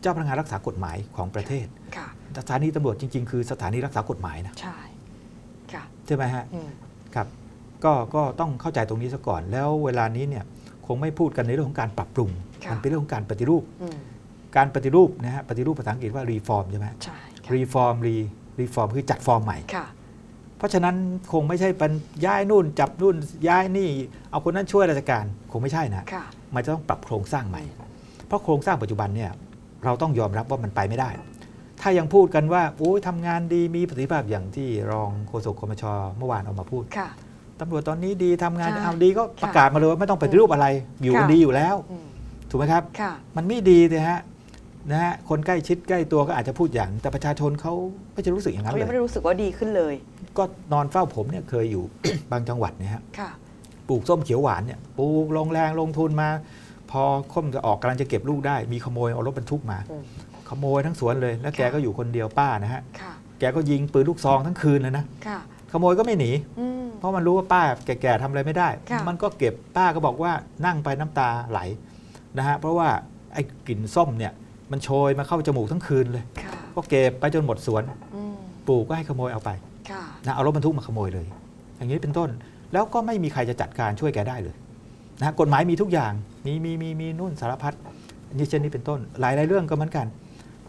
เจ้าพนักงานรักษากฎหมายของประเทศค่ะสถานีตำรวจจริง ๆ คือสถานีรักษากฎหมายนะใช่ค่ะใช่ไหมฮะอืมครับก็ก็ต้องเข้าใจตรงนี้ซะก่อน แล้วเวลานี้เนี่ยคงไม่พูดกันในเรื่องของการปรับปรุงค่ะมันเป็นเรื่องของการปฏิรูปอืมการปฏิรูปนะฮะปฏิรูปภาษาอังกฤษว่า reform ใช่ไหมใช่ค่ะ reform re reform คือจัดฟอร์มใหม่ค่ะเพราะฉะนั้นคงไม่ใช่เป็นย้ายนู่น จับนู่นย้ายนี่ เอาคนนั้นช่วยราชการคงไม่ใช่นะค่ะมันจะต้องปรับโครงสร้างใหม่ เพราะโครงสร้างปัจจุบันเนี่ย เราต้องยอมรับว่ามันไปไม่ได้ ถ้ายังพูดกันว่าโอ้ยทำงานดีมีประสิทธิภาพอย่างที่รองโฆษกคมชเมื่อวานออกมาพูดค่ะตำรวจตอนนี้ดีทำงานใช่เอาดีก็ประกาศมาเลยว่าไม่ต้องปฏิรูปอะไร อยู่กันค่ะดีอยู่แล้วอืมถูกไหมครับค่ะมันไม่ดีเลยฮะนะฮะคนใกล้ชิดใกล้ตัวก็อาจจะพูดอย่าง แต่ประชาชนเขาไม่จะรู้สึกอย่างนั้นเขาเลยังไม่ยได้รู้สึกว่าดีขึ้นเลย ก็นอนเฝ้าผมเนี่ยเคยอยู่บางจังหวัดเนี่ยฮะค่ะปลูกส้มเขียวหวานเนี่ยปลูกลงแรงลงทุนมา พอค่มจะออกกำลังจะเก็บลูกได้ มีขโมยเอารถบรรทุกมาอืมขโมยทั้งสวนเลย แล้วแกค่ะก็อยู่คนเดียวป้านะฮะค่ะแกก็ยิงปืนลูกซองทั้งคืนเลยนะค่ะขโมยก็ไม่หนีอืมเพราะมันรู้ว่าป้าแก่ๆทำอะไรไม่ได้ค่ะมันก็เก็บป้าก็บอกว่านั่งไปน้ำตาไหลนะฮะเพราะว่าไอ้กลิ่นส้มเนี่ยมันโชยมาเข้าจมูกทั้งคืนเลยค่ะก็เก็บไปจนหมดสวนอืมปู่ก็ให้ขโมยเอาไปค่ะนะเอารถบรรทุกมาขโมยเลย อย่างนี้เป็นต้นแล้วก็ไม่มีใครจะจัดการช่วยแกได้เลย นะกฎหมายมีทุกอย่างมีมีมีมีนู่นสารพัดนี่เช่นนี้เป็นต้น หลายหลายเรื่องก็เหมือนกัน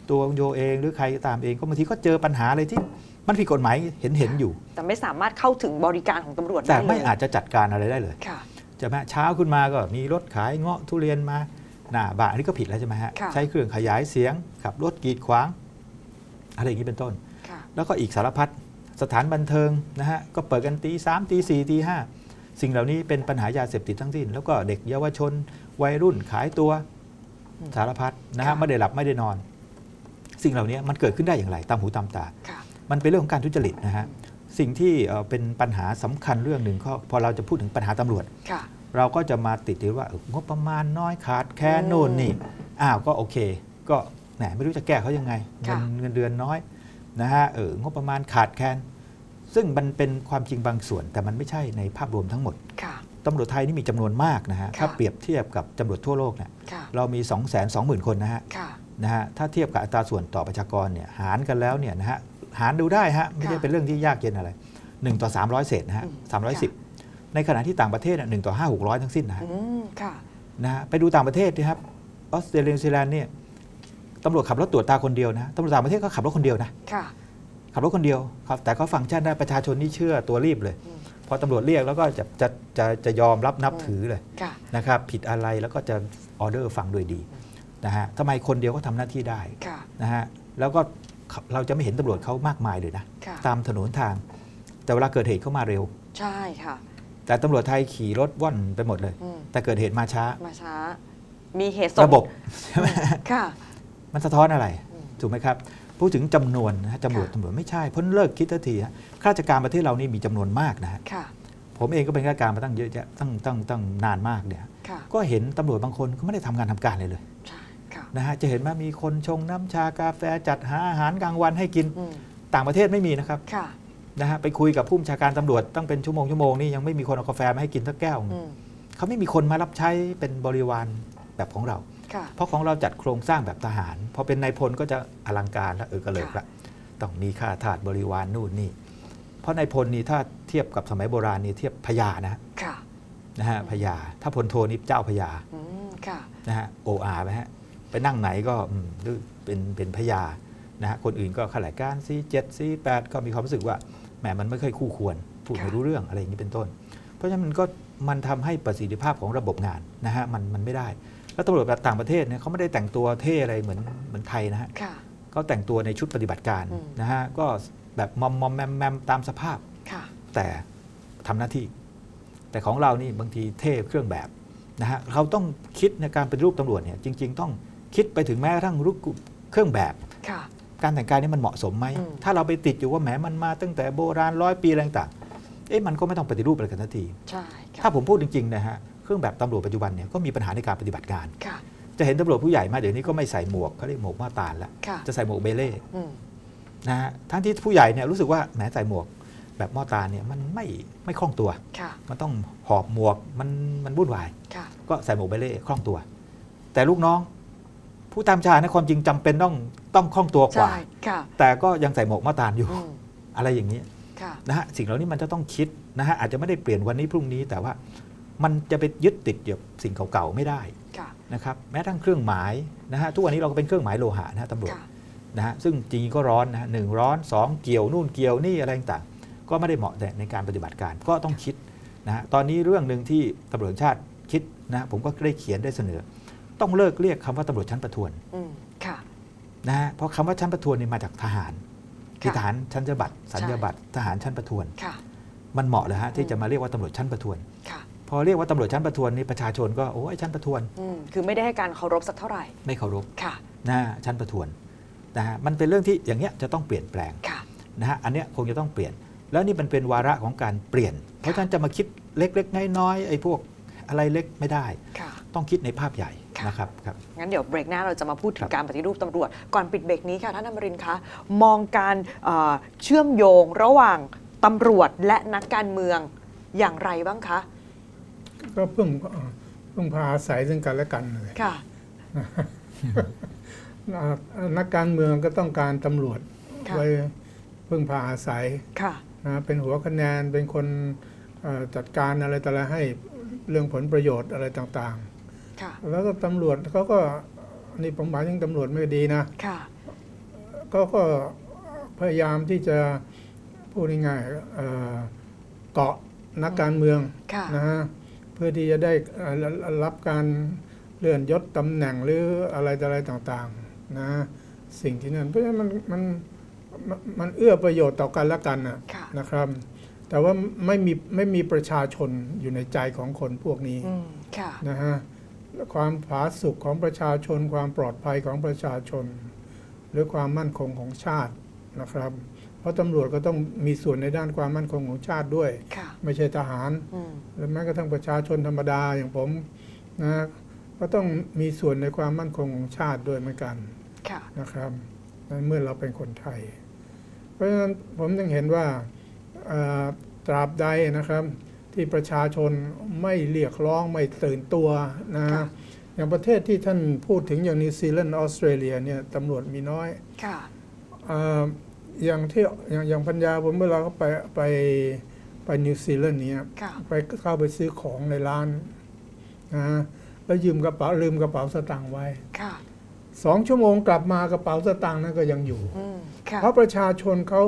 ตัวคุณโยเองหรือใครก็ตามเองก็บางทีก็เจอปัญหาอะไรที่มันผิดกฎหมายเห็นเห็นอยู่ แต่ไม่สามารถเข้าถึงบริการของตำรวจแต่ได้เลยไม่อาจจะจัดการอะไรได้เลยค่ะใช่ไหมเช้าขึ้นมาก็มีรถขายเงาะทุเรียนมาหน้าบ้านอันนี้ก็ผิดแล้วใช่ไหมฮะค่ะใช้เครื่องขยายเสียงขับรถกีดขวาง อะไรอย่างนี้เป็นต้นค่ะแล้วก็อีกสารพัดสถานบันเทิงนะฮะก็เปิดกันตีสามตีสี่ตีห้า สิ่งเหล่านี้เป็นปัญหายาเสพติดทั้งสิ้น แล้วก็เด็กเยาวชน วัยรุ่นขายตัวอืมสารพัดนะค่ะฮะไม่ได้หลับไม่ได้นอน สิ่งเหล่านี้มันเกิดขึ้นได้อย่างไร ตามหูตามตาค่ะมันเป็นเรื่องของการทุจริตนะฮะสิ่งที่เอ่อเป็นปัญหาสำคัญเรื่องหนึ่งก็พอเราจะพูดถึงปัญหาตำรวจค่ะเราก็จะมาติดที่ว่าเอองบประมาณน้อยขาดแค่อืมโน่นนี่อ้าวก็โอเค ก็แหมไม่รู้จะแก้เขายังไงเงิค่ะนเงินเดือนน้อยนะฮะเอองบประมาณขาดแคลน ซึ่งมันเป็นความจริงบางส่วนแต่มันไม่ใช่ในภาพรวมทั้งหมดค่ะตำรวจไทยนี่มีจำนวนมากนะฮะค่ะถ้าเปรียบเทียบกับตำรวจทั่วโลกเนี่ยค่ะเรามี 2 2 0 0 0 0 คนนะฮะค่ะนะฮะถ้าเทียบกับอัตราส่วนต่อประชากรเนี่ยหารกันแล้วเนี่ยนะฮะหารดูได้ฮะไม่ใช่ค่ะเป็นเรื่องที่ยากเย็นอะไร 1 ต่อ 300 เศษนะฮะอืม310 ในขณะที่ต่างประเทศเนี่ยหนึ่งต่อ5 600ทั้งสิ้นนะฮะอืมค่ะนะฮะไปดูต่างประเทศนะครับออสเตรเลียนิวซีแลนด์เนี่ยตำรวจขับรถตรวจตาคนเดียวนะตำรวจต่างประเทศก็ขับรถคนเดียวนะค่ะ ขับรถคนเดียวครับแต่เขาฟังก์ชันได้ประชาชนนี่เชื่อตัวรีบเลยอืมพอตำรวจเรียกแล้วก็จะจะจะจะยอมรับนับอืมถือเลยค่ะนะครับผิดอะไรแล้วก็จะออเดอร์ฟังโดยดีนะฮะทำไมคนเดียวก็ทำหน้าที่ได้ค่ะนะฮะแล้วก็เราจะไม่เห็นตำรวจเขามากมายเลยนะค่ะตามถนนทาง แต่เวลาเกิดเหตุเขามาเร็ว ใช่ค่ะ แต่ตำรวจไทยขี่รถว่อนไปหมดเลยอืมแต่เกิดเหตุมาช้ามาช้า มีเหตุส่งระบบใช่ไหมค่ะ มันสะท้อนอะไรอืมถูกไหมครับ พูดถึงจำนวนนะฮะตำรวจค่ะตำรวจไม่ใช่เพ้นเลิกคิดทันทีฮะข้าราชการประเทศเรานี่มีจำนวนมากนะฮะค่ะผมเองก็เป็นข้าราชการมาตั้งเยอะแยะตั้งตั้งตั้งนานมากเนี่ยค่ะก็เห็นตำรวจบางคนก็ไม่ได้ทำงานทำการเลยเลยใช่ค่ะนะฮะจะเห็นว่ามีคนชงน้ำชากาแฟจัดหาอาหารกลางวันให้กินอืมต่างประเทศไม่มีนะครับค่ะนะฮะไปคุยกับผู้บัญชาการตำรวจตั้งเป็นชั่วโมงชั่วโมงนี่ยังไม่มีคนเอากาแฟมาให้กินสักแก้วอืมเขาไม่มีคนมารับใช้เป็นบริวารแบบของเราค่ะ เพราะของเราจัดโครงสร้างแบบทหาร พอเป็นนายพลก็จะอลังการและเออกระเลิกละต้องมีข้าทาสบริวารนู่นนี่ เพราะนายพลนี่ถ้าเทียบกับสมัยโบราณนี่เทียบพญานะฮะค่ะนะฮะพญาถ้าพลโทนี่เจ้าพญาอืมค่ะนะฮะโออาไหมฮะไปนั่งไหนก็อืมหรือเป็นเป็นพญานะฮะคนอื่นก็ข้าราชการซีเจ็ดซีแปดก็มีความรู้สึกว่าแหมมันไม่ค่อยคู่ควรพูดไม่ค่ะรู้เรื่องอะไรอย่างนี้เป็นต้น เพราะฉะนั้นมันก็มันทำให้ประสิทธิภาพของระบบงานนะฮะมันมันไม่ได้ แล้วตำรวจแบบต่างประเทศเนี่ยเขาไม่ได้แต่งตัวเท่อะไรเหมือนเหมือนไทยนะฮะค่ะเขาแต่งตัวในชุดปฏิบัติการอืมนะฮะก็แบบมอมมอมแมมแมมตามสภาพค่ะแต่ทำหน้าที่ แต่ของเรานี่บางทีเท่เครื่องแบบนะฮะเราต้องคิดในการเป็นรูปตำรวจเนี่ยจริง ๆ ต้องคิดไปถึงแม้กระทั่งรูปเครื่องแบบค่ะการแต่งกายนี่มันเหมาะสมไหมอืมถ้าเราไปติดอยู่ว่าแหมมันมาตั้งแต่โบราณร้อยปีอะไรต่างๆเอ๊ะมันก็ไม่ต้องปฏิรูปอะไรกันทันทีใช่ค่ะถ้าผมพูดจริง ๆ นะฮะ เครื่องแบบตำรวจปัจจุบันเนี่ยก็มีปัญหาในการปฏิบัติการค่ะจะเห็นตำรวจผู้ใหญ่มาเดี๋ยวนี้ก็ไม่ใส่หมวกเขาเรียกหมวกมาตราลแล้วค่ะจะใส่หมวกเบเล่อืมนะฮะทั้งที่ผู้ใหญ่เนี่ยรู้สึกว่าแหมใส่หมวกแบบมอตราเนี่ยมันไม่ไม่คล่องตัวค่ะมันต้องหอบหมวกมันมันวุ่นวายค่ะก็ใส่หมวกเบเล่คล่องตัว แต่ลูกน้อง ผู้ผู้ตามชานะความจริงจำเป็นต้องต้องคล่องตัวกว่าใช่ค่ะแต่ก็ยังใส่หมวกมาตานอยู่อืมอะไรอย่างนี้ค่ะนะฮะสิ่งเหล่านี้มันจะต้องคิดนะฮะอาจจะไม่ได้เปลี่ยนวันนี้พรุ่งนี้แต่ว่า มันจะไปยึดติดกับสิ่งเก่าๆไม่ได้ค่ะนะครับแม้ทั้งเครื่องหมายนะฮะทุกวันนี้เราก็เป็นเครื่องหมายโลหะนะฮะตำรวจค่ะนะฮะซึ่งจริงๆก็ร้อนนะฮะหนึ่งร้อนสองเกี่ยวนู่นเกี่ยวนี่อะไรต่างๆก็ไม่ได้เหมาะในการปฏิบัติการก็ต้องคิดนะฮะตอนนี้เรื่องหนึ่งที่ตำรวจแห่งชาติคิดนะฮะผมก็ได้เขียนได้เสนอ ต้องเลิกเรียกคำว่าตำรวจชั้นประทวนอืมค่ะนะฮะเพราะคำว่าชั้นประทวนนี่มาจากทหารคือค่ะทหารชั้นยศบัตรสัญญาบัตรทหารชั้นประทวนค่ะมันเหมาะเลยฮะอืที่มจะมาเรียกว่าตำรวจชั้นประทวนค่ะ พอเรียกว่าตำรวจชั้นประทวนนี่ประชาชนก็โอ้ยชั้นประทวนอืมคือไม่ได้ให้การเคารพสักเท่าไหร่ไม่เคารพค่ะนะชั้นประทวนนะฮะมันเป็นเรื่องที่อย่างเงี้ยจะต้องเปลี่ยนแปลงค่ะนะฮะอันเนี้ยคงจะต้องเปลี่ยน แล้วนี่มันเป็นวาระของการเปลี่ยน เพราะฉะนั้นจะมาคิดเล็กๆน้อยๆไอ้พวกอะไรเล็กไม่ได้ ค่ะ ต้องคิดในภาพใหญ่ค่ะ นะครับครับ งั้นเดี๋ยวเบรกหน้าเราจะมาพูดถึครังบการปฏิรูปตำรวจ ก่อนปิดเบรกนี้ค่ะท่านอมรินทร์คะมองการเอ่อเชื่อมโยงระหว่างตำรวจและนักการเมืองอย่างไรบ้างคะ ก็เพิ่งเพิ่งพาอาศัยซึ่งกันและกันเลยค่ะอ่านักการเมืองก็ต้องการตำรวจค่ะไว้เพิ่งพาอาศัยค่ะนะเป็นหัวคะแนนเป็นคนเอ่อจัดการอะไรต่ออะไรให้เรื่องผลประโยชน์อะไรต่างค่ะๆแล้วก็ตำรวจเขาก็นี่ผมหมายถึงตำรวจไม่ดีนะค่ะก็ก็พยายามที่จะพูดง่ายๆเอ่อเกาะนักการเมืองค่ะนะฮะเพื่อที่จะได้เอ่อรับการเลื่อนยศตำแหน่งหรืออะไรต่ออะไรต่างๆนะสิ่งที่นั่นเพราะฉะนั้นมันมันมันมันเอื้อประโยชน์ต่อกันและกันนะค่ะนะครับ แต่ว่าไม่มีไม่มีประชาชนอยู่ในใจของคนพวกนี้อืมค่ะนะฮะความผาสุกของประชาชน ความปลอดภัยของประชาชน หรือความมั่นคงของชาตินะครับ เพราะตำรวจก็ต้องมีส่วนในด้านความมั่นคงของชาติด้วยค่ะไม่ใช่ทหารอืมและแม้กระทั่งประชาชนธรรมดาอย่างผมนะก็ต้องมีส่วนในความมั่นคงของชาติด้วยเหมือนกันค่ะนะครับนั้นเมื่อเราเป็นคนไทย เพราะฉะนั้นผมยังเห็นว่าเอ่อตราบใดนะครับ ที่ประชาชนไม่เรียกร้องไม่ตื่นตัวนะค่ะอย่างประเทศที่ท่านพูดถึงอย่างนิวซีแลนด์ออสเตรเลียเนี่ยตำรวจมีน้อยค่ะเอ่ออย่างที่อย่างอย่างพัญญาผมเมื่อเราก็ไปไปไปนิวซีแลนด์เนี่ยค่ะ ไปเข้าไปซื้อของในร้านนะแล้วยืมกระเป๋าลืมกระเป๋าสตางค์ไว้ค่ะ สองชั่วโมงกลับมากระเป๋าสตางค์นั้นก็ยังอยู่ อืม ค่ะ เพราะประชาชนเขา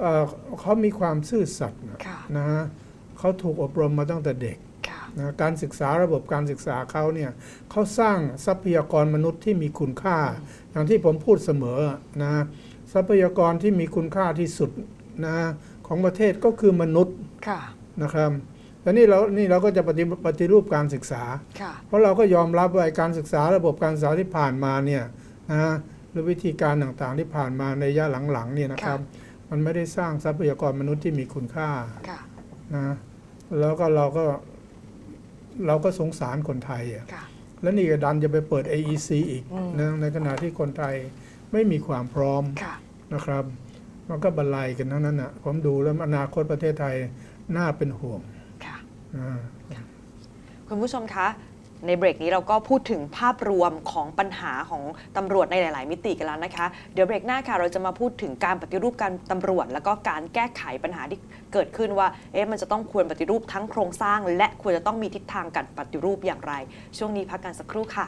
เอ่อเขามีความซื่อสัตย์นะค่ะ นะฮะเขาถูกอบรมมาตั้งแต่เด็กค่ะ นะการศึกษาระบบการศึกษาเขาเนี่ยเขาสร้างทรัพยากรมนุษย์ที่มีคุณค่า อย่างที่ผมพูดเสมอนะ ทรัพยากรที่มีคุณค่าที่สุดนะของประเทศก็คือมนุษย์ค่ะนะครับแล้วนี่เรานี่เราก็จะปฏิปฏิรูปการศึกษาค่ะเพราะเราก็ยอมรับว่าไอ้การศึกษาระบบการศึกษาที่ผ่านมาเนี่ยนะหรือวิธีการต่างๆที่ผ่านมาในระยะหลังๆเนี่ยนะครับ มันไม่ได้สร้างทรัพยากรมนุษย์ที่มีคุณค่าค่ะนะแล้วก็เราก็เราก็สงสารคนไทยอะค่ะแล้วนี่ก็ดันจะไปเปิด AEC อีกอืมนะในขณะที่คนไทยไม่มีความพร้อมค่ะ นะครับ มันก็บรรลัยกันทั้งนั้นนะผมดูแล้วอนาคตประเทศไทยน่าเป็นห่วงค่ะนะคุณผู้ชมคะในเบรกนี้เราก็พูดถึงภาพรวมของปัญหาของตำรวจในหลาย ๆ มิติกันแล้วนะคะ เดี๋ยวเบรกหน้าค่ะเราจะมาพูดถึงการปฏิรูปการตำรวจ แล้วก็การแก้ไขปัญหาที่เกิดขึ้นว่า เอ๊ะมันจะต้องควรปฏิรูปทั้งโครงสร้าง และควรจะต้องมีทิศทางการปฏิรูปอย่างไร ช่วงนี้พักกันสักครู่ค่ะ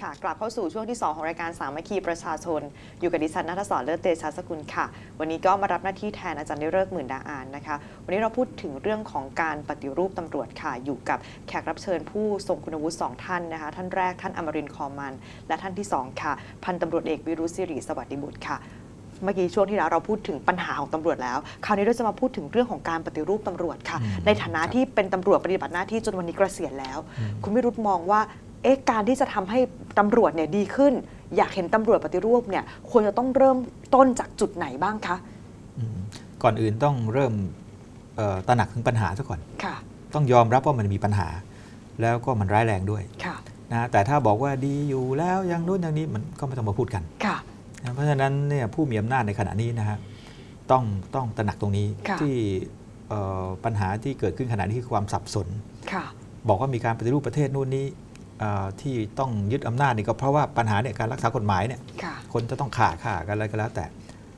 ค่ะกลับเข้าสู่ช่วงที่ 2 ของรายการสามัคคีประชาชน อยู่กับดิฉันนัทศรเลิศเตชะสกุลค่ะ วันนี้ก็มารับหน้าที่แทนอาจารย์ได้เลิกษ์หมื่นดาอานนะคะ วันนี้เราพูดถึงเรื่องของการปฏิรูปตำรวจค่ะ อยู่กับแขกรับเชิญผู้ทรงคุณวุฒิสองท่านนะคะ ท่านแรกท่านอมรินทร์คอมัน และท่านที่สองค่ะ พันตำรวจเอกวิรุษศิริสวัสดิบุตรค่ะเมื่อกี้ช่วงที่แล้วเราพูดถึงปัญหาของตำรวจแล้ว คราวนี้เราจะมาพูดถึงเรื่องของการปฏิรูปตำรวจค่ะอืมในฐานะที่เป็นตำรวจปฏิบัติหน้าที่จนวันนี้เกษียณแล้ว คุณวิรุธมองว่า เอ๊ะการที่จะทำให้ตำรวจเนี่ยดีขึ้น อยากเห็นตำรวจปฏิรูปเนี่ยควรจะต้องเริ่มต้นจากจุดไหนบ้างคะอืมก่อนอื่นต้องเริ่มเอ่อตระหนักถึงปัญหาซะก่อนค่ะต้องยอมรับว่ามันมีปัญหา แล้วก็มันร้ายแรงด้วยค่ะนะแต่ถ้าบอกว่าดีอยู่แล้วอย่างนู้นอย่างนี้มันก็ไม่ต้องมาพูดกันค่ะนะเพราะฉะนั้นเนี่ยผู้มีอำนาจในขณะนี้นะฮะต้องต้องตระหนักตรงนี้ค่ะที่เอ่อปัญหาที่เกิดขึ้นขณะนี้คือความสับสนค่ะบอกว่ามีการปฏิรูปประเทศนู่นนี้เเอ่อ ที่ต้องยึดอำนาจนี่ก็เพราะว่าปัญหาเนี่ยการรักษากฎหมายเนี่ยค่ะคนจะต้องข่าข่ากันอะไรก็แล้วแต่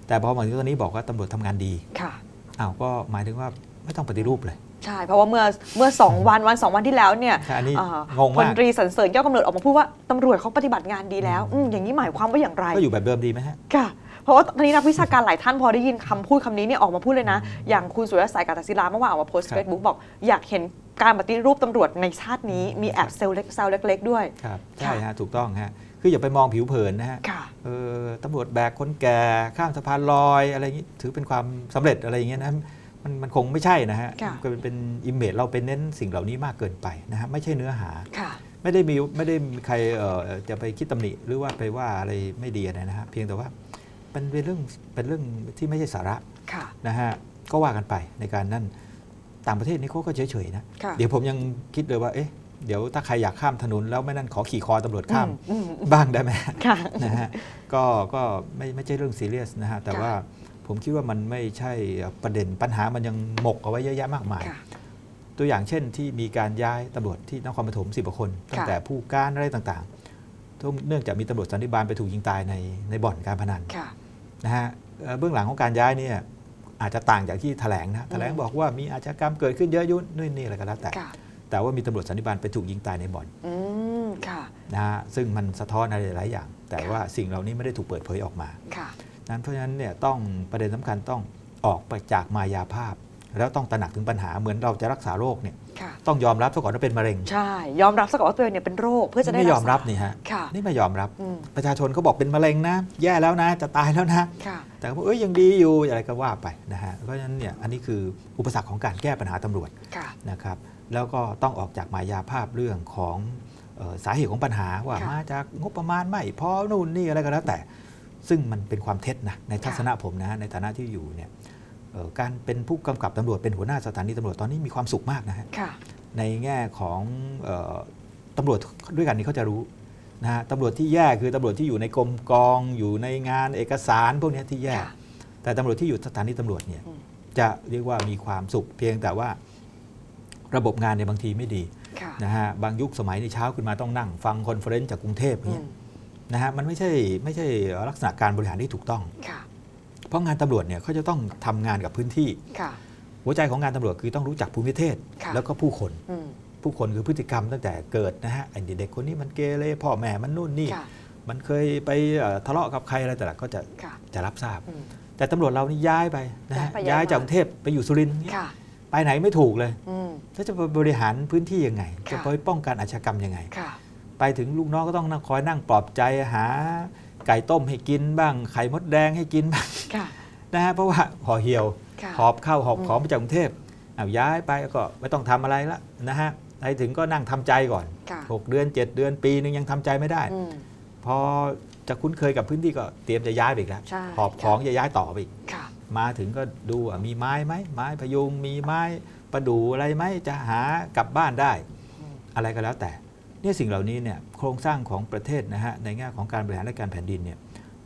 แต่พอมาถึงตอนนี้บอกว่าตำรวจทำงานดีค่ะอ้าวก็หมายถึงว่าไม่ต้องปฏิรูปเลยใช่ เพราะว่าเมื่อเมื่อสองวันวันสองวันที่แล้วเนี่ยใช่อันนี้เอ่องงพมากลตรีสันเสริญแก้วกำเนิดออกมาพูดว่าตำรวจเขาปฏิบัติงานดีแล้วอืมอย่างนี้หมายความว่าอย่างไรก็อยู่แบบเดิมดีไหมฮะค่ะ เพราะว่าตอนนี้นักวิชาการหลายท่านพอได้ยินคำพูดคำนี้เนี่ยออกมาพูดเลยนะ อย่างคุณสุรศักดิ์กาตศิลาเมื่อวานออกมาโพสต์ครับเฟซบุ๊กบอกอยากเห็นการปฏิรูปตำรวจในชาตินี้มีแอบเซลล์เล็กเซลล์เล็ก ๆ ด้วยครับใช่ฮะถูกต้องฮะคืออย่าไปมองผิวเผินนะฮะค่ะเออตำรวจแบกคนแก่ข้ามสะพานลอยอะไรอย่างนี้ถือเป็นความสำเร็จอะไรอย่างเงี้ยนะมันมันคงไม่ใช่นะฮะค่ะก็เป็นเป็นอิมเมจเราไปเน้นสิ่งเหล่านี้มากเกินไปนะฮะไม่ใช่เนื้อหาค่ะไม่ได้มีไม่ได้มีใครเอ่อจะไปคิดตำหนิหรือว่าไปว่าอะไรไม่ดีอะไรนะฮะเพียงแต่ว่ามัน เป็นเรื่องเป็นเรื่องที่ไม่ใช่สาระค่ะนะฮะก็ว่ากันไปในการนั่นต่างประเทศนี่เขาก็เฉยๆนะค่ะเดี๋ยวผมยังคิดเลยว่าเอ๊ะเดี๋ยวถ้าใครอยากข้ามถนนแล้วไม่นั่นขอขี่คอตำรวจข้ามอืมอืมบ้างได้ไหมค่ะนะฮะก็ก็ไม่ไม่ใช่เรื่องซีเรียสนะฮะแต่ค่ะว่าผมคิดว่ามันไม่ใช่ประเด็นปัญหามันยังหมกเอาไว้เยอะแยะมากมายค่ะตัวอย่างเช่นที่มีการย้ายตำรวจที่นครปฐมสิบกว่าคน ตั้งแต่ผู้การอะไรต่างๆทุกเนื่องจากมีตำรวจสันติบาลไปถูกยิงตายในในบ่อนการพนันค่ะ นะฮะเอ่อเบื้องหลังของการย้ายเนี่ยอาจจะต่างจากที่แถลงนะแถลงบอกว่ามีอาชญากรรมเกิดขึ้นเยอะยุ่นนู่นนี่อะไรก็แล้วแต่ค่ะแต่ว่ามีตำรวจสันติบาลไปถูกยิงตายในบ่อนอืมค่ะนะฮะซึ่งมันสะท้อนอะไรหลายๆอย่าง แต่ค่ะว่าสิ่งเหล่านี้ไม่ได้ถูกเปิดเผยออกมาค่ะนั้นเพราะฉะนั้นเนี่ยต้องประเด็นสำคัญต้องออกไปจากมายาภาพ แล้วต้องตระหนักถึงปัญหาเหมือนเราจะรักษาโรคเนี่ยค่ะต้องยอมรับซะก่อนว่าเป็นมะเร็ง ใช่ ยอมรับซะก่อนว่าตัวเองเนี่ยเป็นโรคเพื่อจะได้ไม่ยอมกษารับนี่ฮะค่ะนี่ไม่ยอมรับอืมประชาชนเขาบอกเป็นมะเร็งนะ แย่แล้วนะ จะตายแล้วนะค่ะแต่เขาบอกเอ้ยยังดีอยู่อะไรก็ว่าไปนะฮะเพราะฉะนั้นเนี่ยอันนี้คืออุปสรรคของการแก้ปัญหาตำรวจค่ะนะครับแล้วก็ต้องออกจากมายาภาพเรื่องของเอ่อสาเหตุของปัญหาว่าค่ะมาจากงบประมาณไม่พอนู่นนี่อะไรก็แล้วแต่ ซึ่งมันเป็นความเท็จนะในทัศนะผมนะในฐานะที่อยู่เนี่ยเอ่อ การเป็นผู้กำกับตำรวจเป็นหัวหน้าสถานีตำรวจตอนนี้มีความสุขมากนะฮะค่ะในแง่ของเอ่อตำรวจด้วยกันนี่เขาจะรู้นะฮะตำรวจที่แย่คือตำรวจที่อยู่ในกรมกองอยู่ในงานเอกสารพวกเนี้ยที่แย่ค่ะแต่ตำรวจที่อยู่สถานีตำรวจเนี่ยอืมจะเรียกว่ามีความสุขเพียงแต่ว่าระบบงานเนี่ยบางทีไม่ดีค่ะนะฮะบางยุคสมัยในเช้าขึ้นมาต้องนั่ง ฟังคอนเฟอเรนซ์จากกรุงเทพอย่างอืเงี้มยนะฮะมันไม่ใช่ไม่ใช่ลักษณะการบริหารที่ถูกต้องค่ะเพ ราะงานตำรวจเนี่ยเขาจะต้องทำงานกับพื้นที่ค่ะหัวใจของงานตำรวจคือต้องรู้จักภูมิประเทศค่ะแล้วก็ผู้คนอืมผู้คนคือพฤติกรรมตั้งแต่เกิดนะฮะไอ้เด็กคนนี้มันเกเรพ่อแม่มันนู่นนี่ค่ะมันเคยไปเอ่อทะเลาะกับใครอะไรแต่ละก็จะค่ะจะรับทราบอืมแต่ตำรวจเรานี่ย้ายไปนะฮะย้ายไปย้ายย้ายจากมากรุงเทพไปอยู่สุรินทร์เนี่ยค่ะไปไหนไม่ถูกเลยอืมแล้วจะไปบริหารพื้นที่ยังไงค่ะจะไปป้องกันอาชญากรรมยังไงค่ะไปถึงลูกน้องก็ต้องนั่งคอยนั่งปลอบใจหา ไก่ต้มให้กินบ้าง ไข่มดแดงให้กินบ้างค่ะนะฮะเพราะว่าห่อเหี่ยวค่ะหอบเข้าวหอบอืมของมาจากกรุงเทพเอาย้ายไปก็ไม่ต้องทำอะไรละนะฮะไปถึงก็นั่งทำใจก่อนค่ะ6เดือน 7 เดือนปีนึงยังทำใจไม่ได้อืมพอจะคุ้นเคยกับพื้นที่ก็เตรียมจะย้ายไปอีกแล้วใช่หอบของจะย้ายต่อไปอีกค่ะมาถึงก็ดูว่ามีไม้ไหมไม้พยุงมีไม้ประดู่อะไรไหมจะหากลับบ้านได้อืมอะไรก็แล้วแต่ เนี่ยสิ่งเหล่านี้เนี่ยโครงสร้างของประเทศนะฮะในแง่ของการบริหารราชการแผ่นดินเนี่ย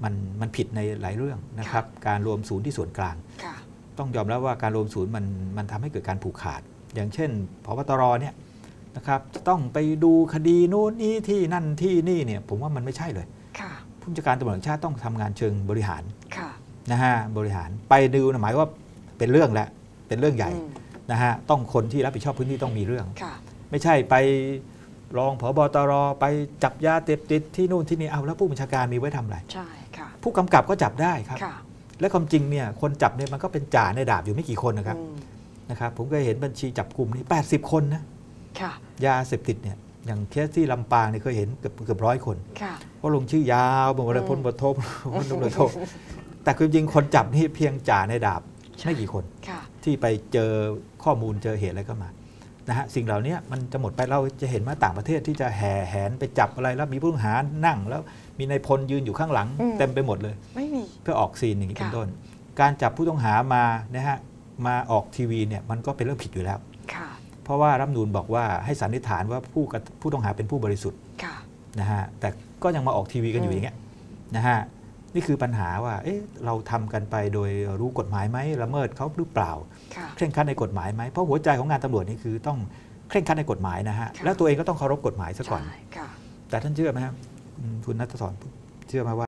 มันมันผิดในหลายเรื่องนะครับ การรวมศูนย์ที่ส่วนกลางค่ะต้องยอมรับว่าการรวมศูนย์มันมันทำให้เกิดการผูกขาด อย่างเช่นพบตรเนี่ยนะครับจะต้องไปดูคดีนู้นนี้ที่นั่นที่นี่เนี่ยผมว่ามันไม่ใช่เลยค่ะผู้จัดการตำรวจแห่งชาติต้องทำงานเชิงบริหารค่ะนะฮะบริหารไปดูนะหมายว่าเป็นเรื่องแล้วเป็นเรื่องใหญ่อืมนะฮะต้องคนที่รับผิดชอบพื้นที่ต้องมีเรื่องค่ะไม่ใช่ไป รองผบตรไปจับยาเสพติดที่นู่นที่นี่เอาแล้วผู้บัญชาการมีไว้ทำอะไรใช่ค่ะผู้กำกับก็จับได้ครับค่ะและความจริงเนี่ยคนจับเนี่ยมันก็เป็นจ่าในดาบอยู่ไม่กี่คนนะครับอืมนะครับผมเคยเห็นบัญชีจับกลุ่มนี่80 คนนะค่ะยาเสพติดเนี่ยอย่างเคสที่ลำปางเนี่ยเคยเห็นเกือบเกือบร้อยคนค่ะเพราะลงชื่อยาวบางวันอืมพลบทโทพลตำรวจโทแต่คือจริงๆคนจับนี่เพียงจ่าในดาบใช่ไม่กี่คนค่ะที่ไปเจอข้อมูลเจอเหตุอะไรก็มา นะฮะสิ่งเหล่านี้มันจะหมดไปเราจะเห็นว่าต่างประเทศที่จะแห่แหนไปจับอะไรแล้วมีผู้ต้องหานั่ง แล้วมีนายพลยืนอยู่ข้างหลังอืมเต็มไปหมดเลยไม่มีเพื่อออกซีนอย่างนี้ค่ะเป็นต้น การจับผู้ต้องหามานะฮะมาออกทีวีเนี่ยมันก็เป็นเรื่องผิดอยู่แล้วค่ะเพราะว่ารัฐธรรมนูญบอกว่าให้สันนิษฐานว่าผู้กระผู้ต้องหาเป็นผู้บริสุทธิ์ค่ะนะฮะแต่ก็ยังมาออกทีวีกันอยู่อืมอย่างเงี้ยนะฮะ นี่คือปัญหาว่าเอ๊ะเราทำกันไปโดยรู้กฎหมายไหมละเมิดเขาหรือเปล่าค่ะเคร่งครัดในกฎหมายไหมเพราะหัวใจของงานตำรวจนี่คือต้องเคร่งครัดในกฎหมายนะฮะค่ะแล้วตัวเองก็ต้องเคารพกฎหมายซะก่อนใช่ค่ะแต่ท่านเชื่อไหมครับอืมคุณนัทศรเชื่อไหมว่า